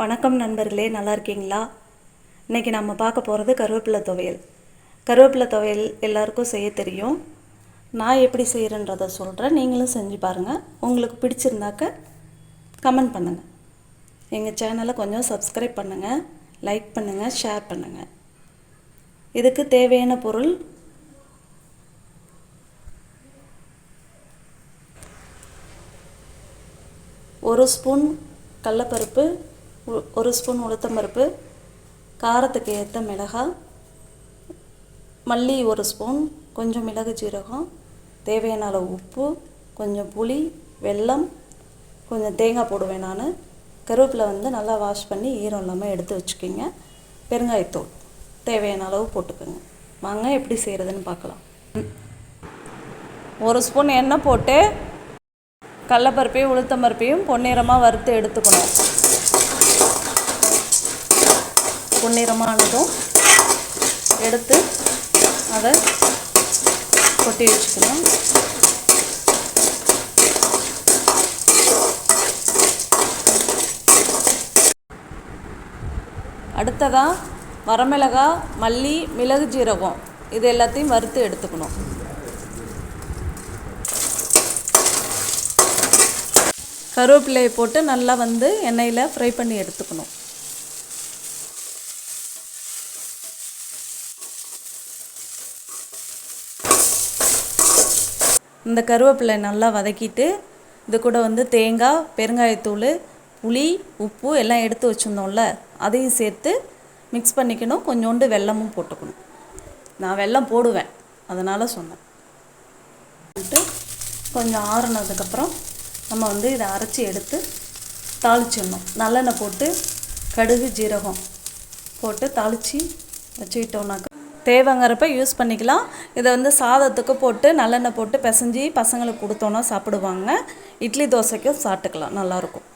வணக்கம் நண்பர்களே நல்லா இருக்கீங்களா? இன்றைக்கி நம்ம பார்க்க போகிறது கருவேப்பிலை துவையல். கருவேப்பிலை துவையல் எல்லாருக்கும் செய்ய தெரியும். நான் எப்படி செய்கிறேன்றதை சொல்கிறேன் நீங்களும் செஞ்சு பாருங்கள் உங்களுக்கு பிடிச்சிருந்தாக்க கமெண்ட் பண்ணுங்கள் எங்கள் சேனலை கொஞ்சம் சப்ஸ்கிரைப் பண்ணுங்கள் லைக் பண்ணுங்கள் ஷேர் பண்ணுங்கள் இதுக்கு தேவையான பொருள் ஒரு ஸ்பூன் கடலப்பருப்பு ஒரு ஸ்பூன் உளுத்தம்பருப்பு காரத்துக்கு ஏற்ற மிளகாய் மல்லி ஒரு ஸ்பூன் கொஞ்சம் மிளகு ஜீரகம் தேவையான அளவு உப்பு கொஞ்சம் புளி வெல்லம் கொஞ்சம் தேங்காய் போடுவேன் நான். கருவேப்பிலை வந்து நல்லா வாஷ் பண்ணி ஈரம் இல்லாமல் எடுத்து வச்சுக்கிங்க. பெருங்காயத்தூள் தேவையான அளவு போட்டுக்கோங்க. வாங்க எப்படி செய்கிறதுன்னு பார்க்கலாம். ஒரு ஸ்பூன் எண்ணெய் போட்டு கடலப்பருப்பையும் உளுத்தம்பருப்பையும் பொன்னிறமாக வறுத்து எடுத்துக்கணும். பொன்னிறமானதும் எடுத்து அதை கொட்டி வச்சுக்கணும். அடுத்ததாக வரமிளகாய் மல்லி மிளகு ஜீரகம். இது எல்லாத்தையும் வறுத்து எடுத்துக்கணும். கருவேப்பிலையை போட்டு நல்லா வந்து எண்ணெயில் ஃப்ரை பண்ணி எடுத்துக்கணும். இந்த கருவேப்பிலை நல்லா வதக்கிட்டு இது கூட வந்து தேங்காய் பெருங்காயத்தூள் புளி உப்பு எல்லாம் எடுத்து வச்சுருந்தோம்ல அதையும் சேர்த்து மிக்ஸ் பண்ணிக்கணும். கொஞ்சோண்டு வெல்லமும் போட்டுக்கணும். நான் வெல்லம் போடுவேன். அதனால் சொன்னேன். போட்டு கொஞ்சம் ஆறுனதுக்கப்புறம் நம்ம வந்து இதை அரைச்சி எடுத்து தாளிச்சிடணும். நல்லெண்ணெய் போட்டு கடுகு ஜீரகம் போட்டு தாளித்து வச்சுக்கிட்டோம்னாக்கா தேவைங்கிறப்ப யூஸ் பண்ணிக்கலாம். இதை வந்து சாதத்துக்கு போட்டு நல்லெண்ணெய் போட்டு பிசைஞ்சி பசங்களுக்கு கொடுத்தோன்னா சாப்பிடுவாங்க. இட்லி தோசைக்கும் சாப்பிட்டுக்கலாம். நல்லாயிருக்கும்